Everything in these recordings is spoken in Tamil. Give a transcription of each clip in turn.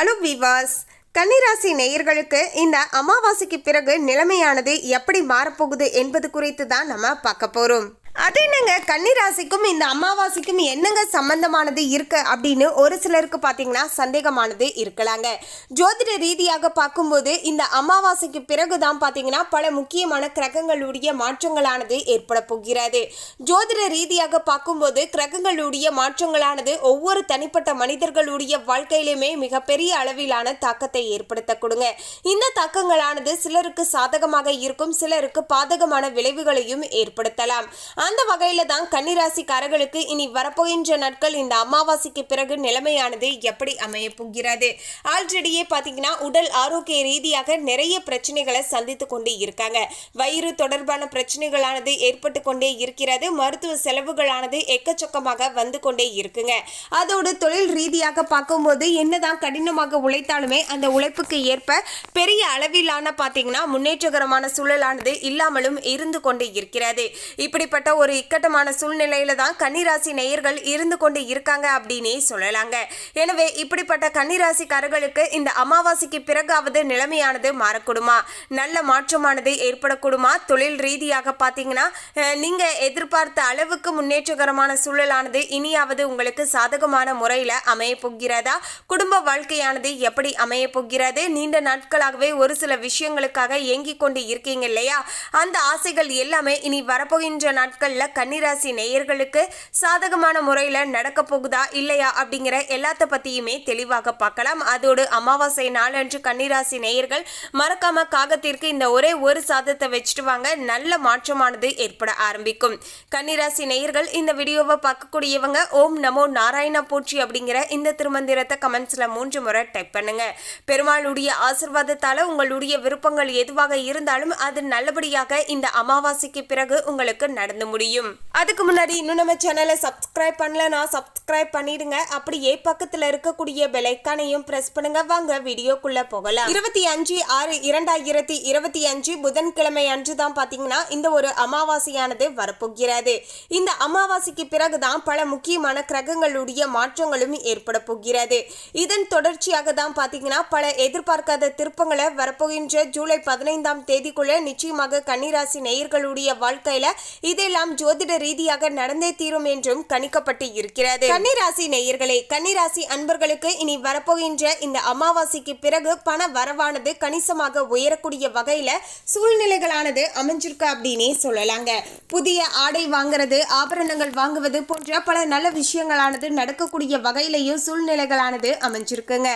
ஹலோ விவாஸ். கன்னிராசி நேயர்களுக்கு இந்த அமாவாசைக்கு பிறகு நிலைமையானது எப்படி மாறப்போகுது என்பது குறித்து தான் நம்ம பார்க்க போகிறோம் அது என்னங்க? கன்னிராசிக்கும் இந்த அமாவாசைக்கும் என்னங்க சம்பந்தமானது இருக்கு? அப்படின்னு ஒரு சிலருக்கு பார்த்தீங்கன்னா சந்தேகமானது இருக்கலாங்க. ஜோதிட ரீதியாக பார்க்கும்போது இந்த அமாவாசைக்கு பிறகு தான் பார்த்தீங்கன்னா பல முக்கியமான கிரகங்களுடைய மாற்றங்களானது ஏற்பட போகிறது. ஜோதிட ரீதியாக பார்க்கும்போது கிரகங்களுடைய மாற்றங்களானது ஒவ்வொரு தனிப்பட்ட மனிதர்களுடைய வாழ்க்கையிலுமே மிகப்பெரிய அளவிலான தாக்கத்தை ஏற்படுத்த கொடுங்க. இந்த தாக்கங்களானது சிலருக்கு சாதகமாக இருக்கும் சிலருக்கு பாதகமான விளைவுகளையும் ஏற்படுத்தலாம். அந்த வகையில தான் கன்னிராசிக்காரர்களுக்கு இனி வரப்போகின்ற நாட்கள் இந்த அமாவாசைக்கு பிறகு நிலைமையானது எப்படி அமைய போகிறது? ஆல்ரெடியே பார்த்தீங்கன்னா உடல் ஆரோக்கிய ரீதியாக நிறைய பிரச்சனைகளை சந்தித்து கொண்டே இருக்காங்க. வயிறு தொடர்பான பிரச்சனைகளானது ஏற்பட்டு கொண்டே இருக்கிறது. மருத்துவ செலவுகளானது எக்கச்சக்கமாக வந்து கொண்டே இருக்குங்க. அதோடு தொழில் ரீதியாக பார்க்கும்போது என்னதான் கடினமாக உழைத்தாலுமே அந்த உழைப்புக்கு ஏற்ப பெரிய அளவிலான பார்த்தீங்கன்னா முன்னேற்றகரமான சூழலானது இல்லாமலும் இருந்து கொண்டே இருக்கிறது. இப்படிப்பட்ட ஒரு இக்கட்டமான சூழ்நிலையில தான் கன்னிராசி நேயர்கள் இருந்து கொண்டு இருக்காங்க அப்படின்னே சொல்லலாங்க. எனவே இப்படிப்பட்ட கன்னிராசிக்காரர்களுக்கு இந்த அமாவாசைக்கு பிறகாவது நிலைமையானது மாறக்கூடுமா? நல்ல மாற்றமானது ஏற்படக்கூடுமா? தொழில் ரீதியாக பார்த்தீங்கன்னா நீங்க எதிர்பார்த்த அளவுக்கு முன்னேற்றகரமான சூழலானது இனியாவது உங்களுக்கு சாதகமான முறையில் அமைய போகிறதா? குடும்ப வாழ்க்கையானது எப்படி அமைய போகிறது? நீண்ட நாட்களாகவே ஒரு சில விஷயங்களுக்காக ஏங்கிக் கொண்டு இருக்கீங்க இல்லையா? அந்த ஆசைகள் எல்லாமே இனி வரப்போகின்ற நாட்களில் கன்னிராசி நேயர்களுக்கு சாதகமான முறையில் நடக்க போகுதா இல்லையா அப்படிங்கிற எல்லாத்த பற்றியுமே தெளிவாக பார்க்கலாம். அதோடு அமாவாசை நாளன்று கன்னிராசி நேயர்கள் மறக்காம காகத்திற்கு இந்த ஒரே ஒரு சாதத்தை வச்சுட்டு வாங்க. நல்ல மாற்றமானது ஏற்பட ஆரம்பிக்கும். கன்னிராசி நேயர்கள் இந்த வீடியோவை பார்க்கக்கூடியவங்க ஓம் நமோ நாராயண போற்றி அப்படிங்கிற இந்த திருமந்திரத்தை கமெண்ட்ஸில் மூன்று முறை டைப் பண்ணுங்க. பெருமாளுடைய ஆசிர்வாதத்தால் உங்களுடைய விருப்பங்கள் எதுவாக இருந்தாலும் அது நல்லபடியாக இந்த அமாவாசைக்கு பிறகு உங்களுக்கு நடந்து முடியும். அதுக்கு முன்னாடி இன்னும் நம்ம சேனலை சப்ஸ்கிரைப் பண்ணலனா சப்ஸ்கிரைப் பண்ணிடுங்க. அப்படியே பக்கத்துல இருக்கக்கூடிய பெலைக்கானையும் பிரஸ் பண்ணுங்க. வாங்க வீடியோக்குள்ள போகலாம். இருபத்தி அஞ்சு ஆறு இரண்டாயிரத்தி இருபத்தி அஞ்சு புதன்கிழமை அன்று தான் பாத்தீங்கன்னா இந்த ஒரு அமாவாசையானது வரப்போகிறது. இந்த அமாவாசைக்கு பிறகுதான் பல முக்கியமான கிரகங்களுடைய மாற்றங்களும் ஏற்பட போகிறது. இதன் தொடர்ச்சியாக தான் பாத்தீங்கன்னா பல எதிர்பார்க்காத திருப்பங்களை வரப்போகின்ற ஜூலை பதினைந்தாம் தேதிக்குள்ள நிச்சயமாக கன்னிராசி நேயர்களுடைய வாழ்க்கையில இதெல்லாம் ஜோதிட ரீதியாக நடந்தே தீரும் என்றும் கணிக்கப்பட்டு இருக்கிறது. கன்னிராசி நேயர்களே கன்னிராசி அன்பர்களுக்கு இனி வரப்போகின்ற இந்த அமாவாசைக்கு பிறகு பண வரவானது கணிசமாக உயரக்கூடிய வகையில சூழ்நிலைகளானது அமைஞ்சிருக்கு அப்படின்னே சொல்லலாங்க. புதிய ஆடை வாங்குறது ஆபரணங்கள் வாங்குவது போன்ற பல நல்ல விஷயங்களானது நடக்கக்கூடிய வகையிலையும் சூழ்நிலைகளானது அமைஞ்சிருக்குங்க.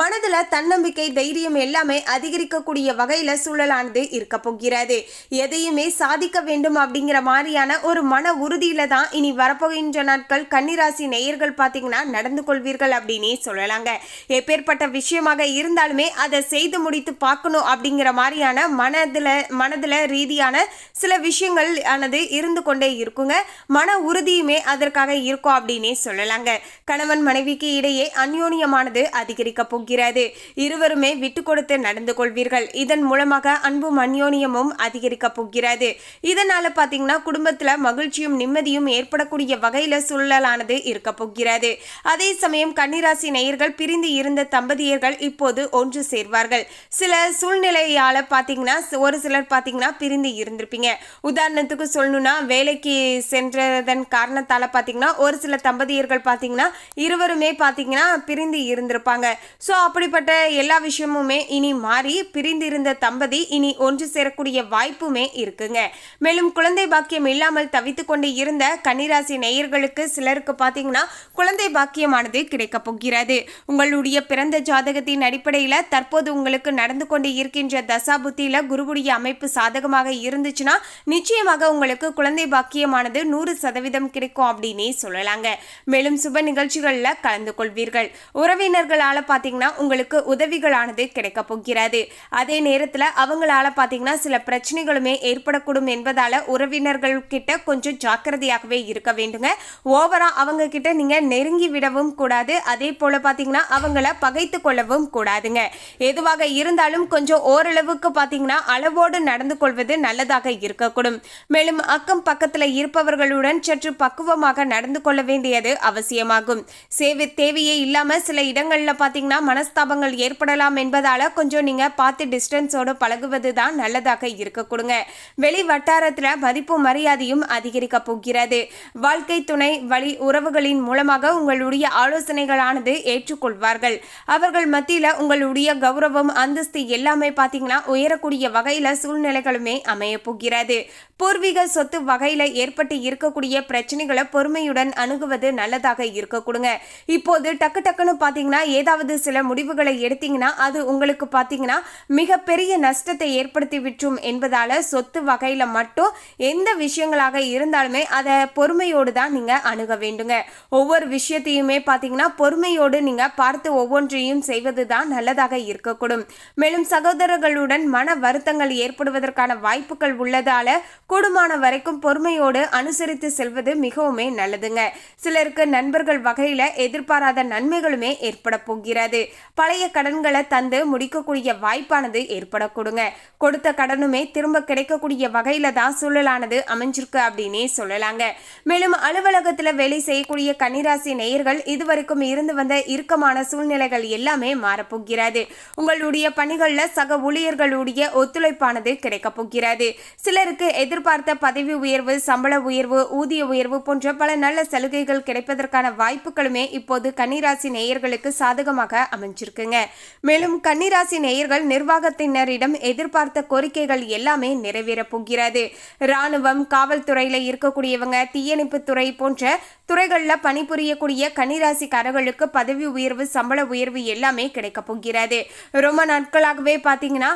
மனதுல தன்னம்பிக்கை தைரியம் எல்லாமே அதிகரிக்கக்கூடிய வகையில சூழலானது இருக்க போகிறது எதையுமே சாதிக்க வேண்டும் அப்படிங்கிற மாதிரியான ஒரு மன உறுதியில தான் இனி வரப்போகின்ற நாட்கள் கன்னிராசி நேயர்கள் பார்த்தீங்கன்னா நடந்து கொள்வீர்கள் அப்படின்னே சொல்லலாங்க. எப்பேற்பட்ட விஷயமாக இருந்தாலுமே அதை செய்து முடித்து பார்க்கணும் அப்படிங்கிற மாதிரியான மனதில் மனதில் ரீதியான சில விஷயங்கள் ஆனது இருந்து கொண்டே இருக்குங்க. மன உறுதியுமே அதற்காக இருக்கும் அப்படின்னே சொல்லலாங்க. கணவன் மனைவிக்கு இடையே அந்யோன்யமானது அதிகரிக்க போகிறது. இருவருமே விட்டு கொடுத்து நடந்து கொள்வீர்கள். இதன் மூலமாக அன்பும் அந்யோன்யமும் அதிகரிக்க போகிறது. இதனால பார்த்தீங்கன்னா குடும்பத்துல மகிழ்ச்சியும் நிம்மதியும் ஏற்படக்கூடிய வகையில சூழலானது இருக்க போகிறது. அதே சமயம் கன்னிராசி நேயர்கள் பிரிந்து இருந்த தம்பதியர்கள் இப்போது ஒன்று சேர்வார்கள். சில சூழ்நிலையால பாத்தீங்கன்னா ஒரு சிலர் பாத்தீங்கன்னா பிரிந்து இருந்திருப்பீங்க. உதாரணத்துக்கு சொல்லணும்னா வேலைக்கு சென்றதன் காரணத்தால பாத்தீங்கன்னா ஒரு சில தம்பதியர்கள் பாத்தீங்கன்னா இருவருமே பாத்தீங்கன்னா பிரிந்து இருந்திருப்பாங்க. ஸோ அப்படிப்பட்ட எல்லா விஷயமுமே இனி மாறி பிரிந்து இருந்த தம்பதி இனி ஒன்று சேரக்கூடிய வாய்ப்புமே இருக்குங்க. மேலும் குழந்தை பாக்கியம் இல்லாமல் தவித்து கொண்டு இருந்த கன்னிராசி நேயர்களுக்கு சிலருக்கு பார்த்தீங்கன்னா குழந்தை பாக்கியமானது கிடைக்க போகிறது. உங்களுடைய பிறந்த ஜாதகத்தின் அடிப்படையில் தற்போது உங்களுக்கு நடந்து கொண்டு இருக்கின்ற தசாபுத்தியில குருவுடைய அமைப்பு சாதகமாக இருந்துச்சுன்னா நிச்சயமாக உங்களுக்கு குழந்தை பாக்கியமானது நூறு சதவீதம் கிடைக்கும் அப்படின்னே சொல்லலாங்க. மேலும் சுப நிகழ்ச்சிகளில் கலந்து கொள்வீர்கள். உறவினர்களால பார்த்தீங்கன்னா உங்களுக்கு உதவிகளானது கிடைக்கப் போகிறது. அதே நேரத்தில் அவங்களால பார்த்தீங்கன்னா சில பிரச்சனைகளுமே ஏற்படக்கூடும் என்பதால் உறவினர்கள் கிட்ட கொஞ்சம் ஜாக்கிரதையாகவே இருக்க வேண்டுங்க. ஓவரா அவங்க கிட்ட நீங்க நெருங்கி விடவும் கூடாது. அதே போல பாத்தீங்கன்னா அவங்கள பகைத்து கொள்ளவும் கூடாதுங்க. எதுவாக இருந்தாலும் கொஞ்சம் ஓரளவுக்கு பாத்தீங்கன்னா அளவோடு நடந்து கொள்வது நல்லதாக இருக்கக்கூடும். மேலும் அக்கம் பக்கத்துல இருப்பவர்களுடன் சற்று பக்குவமாக நடந்து கொள்ள வேண்டியது அவசியமாகும். சேவை தேவையே இல்லாம சில இடங்கள்ல பாத்தீங்கன்னா மனஸ்தாபங்கள் ஏற்படலாம் என்பதால கொஞ்சம் நீங்க பார்த்து டிஸ்டன்ஸோட பழகுவது தான் நல்லதாக இருக்க கொடுங்க வெளி வட்டாரத்துல மதிப்பு மரியாதையும் அதிகரிக்க போகிறது. வாழ்க்கை துணை வழி உறவுகளின் மூலமாக உங்களுடைய ஆலோசனைகளானது ஏற்றுக்கொள்வார்கள். அவர்கள் மத்தியில உங்களுடைய கௌரவம் அந்தஸ்து எல்லாமே பார்த்தீங்கன்னா உயரக்கூடிய வகையில சூழ்நிலைகளுமே அமைய போகிறது. பூர்வீக சொத்து வகையில ஏற்பட்டு இருக்கக்கூடிய பிரச்சனைகளை பொறுமையுடன் அணுகுவது நல்லதாக இருக்க கொடுங்க. இப்போது டக்கு டக்குன்னு பாத்தீங்கன்னா ஏதாவது சில முடிவுகளை எடுத்தீங்கன்னா அது உங்களுக்கு பாத்தீங்கன்னா மிகப்பெரிய நஷ்டத்தை ஏற்படுத்தி விற்றும் என்பதால சொத்து வகையில மட்டும் எந்த விஷயங்களாக இருந்தாலுமே அதை பொறுமையோடு தான் நீங்க அணுக வேண்டுங்க. ஒவ்வொரு விஷயத்தையுமே பார்த்தீங்கன்னா பொறுமையோடு நீங்க பார்த்து ஒவ்வொன்றையும் செய்வது தான் நல்லதாக இருக்கக்கூடும். மேலும் சகோதரர்களுடன் மன வருத்தங்கள் ஏற்படுவதற்கான வாய்ப்புகள் உள்ளதால கூடுமான வரைக்கும் பொறுமையோடு அனுசரித்து செல்வது மிகவுமே நல்லதுங்க. சிலருக்கு நண்பர்கள் வகையில் எதிர்பாராத நன்மைகளுமே ஏற்பட போகிறது. பழைய கடன்களை தந்து முடிக்கக்கூடிய வாய்ப்பானது ஏற்படக்கூடுங்க. கொடுத்த கடனுமே திரும்ப கிடைக்கக்கூடிய வகையில தான் சூழலானது அமைஞ்சிருக்கு அப்படின்னே சொல்லலாங்க. மேலும் அலுவலகத்துல வேலை செய்யக்கூடிய கன்னிராசி நேயர்கள் இதுவரைக்கும் இருந்து வந்த இறுக்கமான சூழ்நிலைகள் எல்லாமே மாறப்போகிறது. உங்களுடைய பணிகள்ல சக ஊழியர்களுடைய ஒத்துழைப்பானது கிடைக்க போகிறது. சிலருக்கு எதிர்பார்த்த பதவி உயர்வு சம்பள உயர்வு ஊதிய உயர்வு போன்ற பல நல்ல சலுகைகள் கிடைப்பதற்கான வாய்ப்புகளுமே இப்போது கன்னிராசி நேயர்களுக்கு சாதகமாக அமைஞ்சிருக்குங்க. மேலும் கன்னிராசி நேயர்கள் நிர்வாகத்தினரிடம் எதிர்பார்த்த கோரிக்கைகள் எல்லாமே நிறைவேறப் போகிறது. ராணுவம் காவல் காவல்துறையில் இருக்கக்கூடியவங்க தீயணைப்பு துறை போன்ற துறைகளில் பணிபுரியக்கூடிய கன்னிராசிக்காரர்களுக்கு பதவி உயர்வு சம்பள உயர்வு எல்லாமே கிடைக்க போகிறது. ரொம்ப நாட்களாகவே பார்த்தீங்கன்னா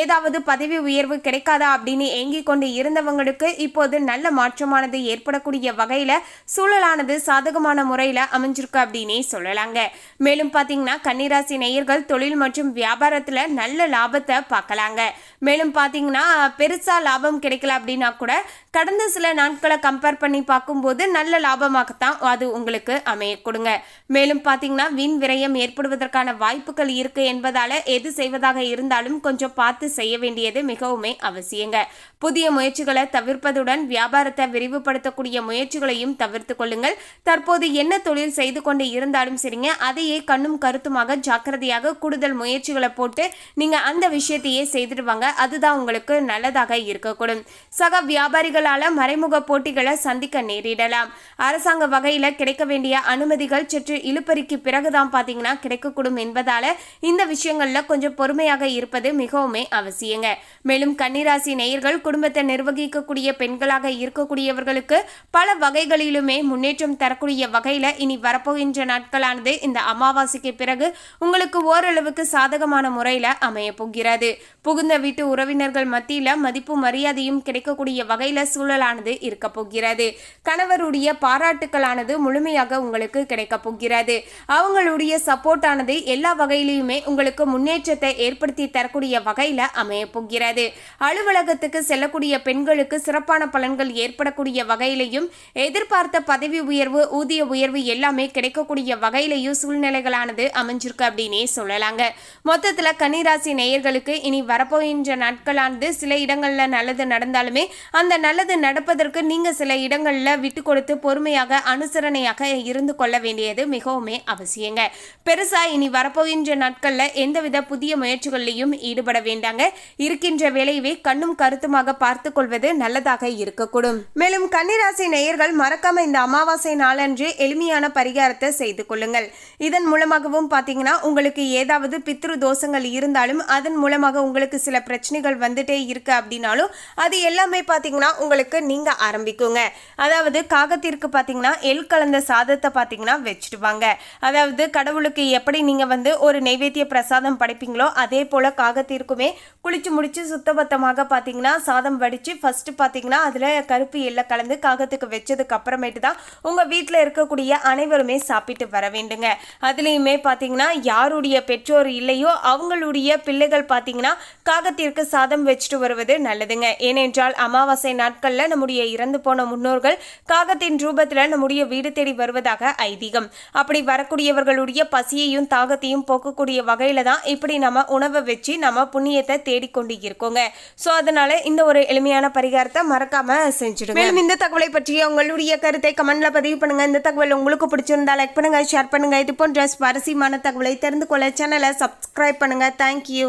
ஏதாவது பதவி உயர்வு கிடைக்காதா அப்படின்னு ஏங்கிக் கொண்டு இருந்தவங்களுக்கு இப்போது நல்ல மாற்றமானது ஏற்படக்கூடிய வகையில் சூழலானது சாதகமான முறையில் அமைஞ்சிருக்கு அப்படின்னே சொல்லலாங்க. மேலும் பார்த்தீங்கன்னா கன்னிராசி நேயர்கள் தொழில் மற்றும் வியாபாரத்தில் நல்ல லாபத்தை பார்க்கலாங்க மேலும் பார்த்தீங்கன்னா பெருசாக லாபம் கிடைக்கல அப்படின்னா கூட கடந்த சில நாட்களை கம்பேர் பண்ணி பார்க்கும்போது நல்ல லாபமாகத்தான் அது உங்களுக்கு அமைய கொடுங்க மேலும் பார்த்தீங்கன்னா வீண் விரயம் ஏற்படுவதற்கான வாய்ப்புகள் இருக்கு என்பதால எது செய்வதாக இருந்தாலும் கொஞ்சம் பார்த்து செய்ய வேண்டியது மிகவுமே அவசியங்க. புதிய முயற்சிகளை தவிர்ப்பதுடன் வியாபாரத்தை விரிவுபடுத்தக்கூடிய முயற்சிகளையும் தவிர்த்து கொள்ளுங்கள். தற்போது என்ன தொழில் செய்து கொண்டு இருந்தாலும் சரிங்க அதையே கண்ணும் கருத்துமாக ஜாக்கிரதையாக கூடுதல் முயற்சிகளை போட்டு நீங்க அந்த விஷயத்தையே செய்துடுவாங்க அதுதான் உங்களுக்கு நல்லதாக இருக்கக்கூடும். சக வியாபாரிகள் வியாபாரிகளால மறைமுக போட்டிகளை சந்திக்க நேரிடலாம். அரசாங்க வகையில கிடைக்க வேண்டிய அனுமதிகள் சற்று இழுப்பறிக்கு பிறகுதான் பாத்தீங்கன்னா கிடைக்கக்கூடும் என்பதால இந்த விஷயங்கள்ல கொஞ்சம் பொறுமையாக இருப்பது மிகவுமே அவசியங்க. மேலும் கன்னிராசி நேயர்கள் குடும்பத்தை நிர்வகிக்கக்கூடிய பெண்களாக இருக்கக்கூடியவர்களுக்கு பல வகைகளிலுமே முன்னேற்றம் தரக்கூடிய வகையில இனி வரப்போகின்ற நாட்களானது இந்த அமாவாசைக்கு பிறகு உங்களுக்கு ஓரளவுக்கு சாதகமான முறையில அமைய போகிறது புகுந்த வீட்டு உறவினர்கள் மத்தியில மதிப்பு மரியாதையும் கிடைக்கக்கூடிய வகையில சூழலானது இருக்க போகிறது. கணவருடைய பாராட்டுக்களானது முழுமையாக உங்களுக்கு கிடைக்க போகிறது. அவங்களுடைய சப்போர்ட் ஆனது எல்லா வகையிலையுமே உங்களுக்கு முன்னேற்றத்தை ஏற்படுத்தி தரக்கூடிய வகையில் அமைய போகிறது. அலுவலகத்துக்கு செல்லக்கூடிய பெண்களுக்கு சிறப்பான பலன்கள் ஏற்படக்கூடிய வகையிலையும் எதிர்பார்த்த பதவி உயர்வு ஊதிய உயர்வு எல்லாமே கிடைக்கக்கூடிய வகையிலையும் சூழ்நிலைகளானது அமைஞ்சிருக்கு அப்படின்னே சொல்லலாங்க. மொத்தத்துல கன்னிராசி நேயர்களுக்கு இனி வரப்போகின்ற நாட்களானது சில இடங்களில் நல்லது நடந்தாலுமே அந்த நல்லது நடப்பதற்கு நீங்க சில இடங்களில் விட்டு கொடுத்து பொறுமையாக அனுசரணையாக இருந்து கொள்ள வேண்டியது மிகவுமே அவசியங்க. பெருசா இனி வரப்போகின்ற நாட்களில் எந்தவித புதிய முயற்சிகளையும் ஈடுபட வேண்டாங்க. இருக்கின்ற வேலையவே கண்ணும் கருத்துமாக பார்த்து கொள்வது நல்லதாக இருக்கக்கூடும். மேலும் கன்னிராசி நேயர்கள் மறக்காம இந்த அமாவாசை நாளன்று எளிமையான பரிகாரத்தை செய்து கொள்ளுங்கள். இதன் மூலமாகவும் பார்த்தீங்கன்னா உங்களுக்கு ஏதாவது பித்ரு தோஷங்கள் இருந்தாலும் அதன் மூலமாக உங்களுக்கு சில பிரச்சனைகள் வந்துட்டே இருக்கு அப்படின்னாலும் அது எல்லாமே பார்த்தீங்கன்னா உங்களுக்கு நீங்கள் ஆரம்பிக்குங்க. அதாவது காகத்திற்கு பார்த்தீங்கன்னா எள் கலந்த சாதத்தை பார்த்தீங்கன்னா வச்சுடுவாங்க. அதாவது கடவுளுக்கு எப்படி நீங்கள் வந்து ஒரு நைவேத்திய பிரசாதம் படைப்பீங்களோ அதே போல் காகத்திற்குமே குளிச்சு முடிச்சு சுத்தபத்தமாக பார்த்தீங்கன்னா சாதம் வடித்து ஃபஸ்ட்டு பார்த்தீங்கன்னா அதில் கருப்பு எல்லை கலந்து காகத்துக்கு வச்சதுக்கு அப்புறமேட்டு தான் உங்கள் வீட்டில் இருக்கக்கூடிய அனைவருமே சாப்பிட்டு வர வேண்டுங்க. அதுலேயுமே பார்த்தீங்கன்னா யாருடைய பெற்றோர் இல்லையோ அவங்களுடைய பிள்ளைகள் பார்த்தீங்கன்னா காகத்திற்கு சாதம் வச்சுட்டு வருவது நல்லதுங்க. ஏனென்றால் அமாவாசை நாட்கள் நாட்களில் நம்முடைய இறந்து போன முன்னோர்கள் காகத்தின் ரூபத்தில் நம்முடைய வீடு தேடி வருவதாக ஐதீகம். அப்படி வரக்கூடியவர்களுடைய பசியையும் தாகத்தையும் போக்கக்கூடிய வகையில தான் இப்படி நம்ம உணவை வச்சு நம்ம புண்ணியத்தை தேடிக்கொண்டு இருக்கோங்க ஸோ அதனால இந்த ஒரு எளிமையான பரிகாரத்தை மறக்காம செஞ்சுடுங்க. மேலும் இந்த தகவலை பற்றிய உங்களுடைய கருத்தை கமெண்ட்ல பதிவு பண்ணுங்க. இந்த தகவல் உங்களுக்கு பிடிச்சிருந்தா லைக் பண்ணுங்க ஷேர் பண்ணுங்க. இது போன்ற சுவாரஸ்யமான தகவலை தெரிந்து கொள்ள சேனலை சப்ஸ்கிரைப் பண்ணுங்க. தேங்க்யூ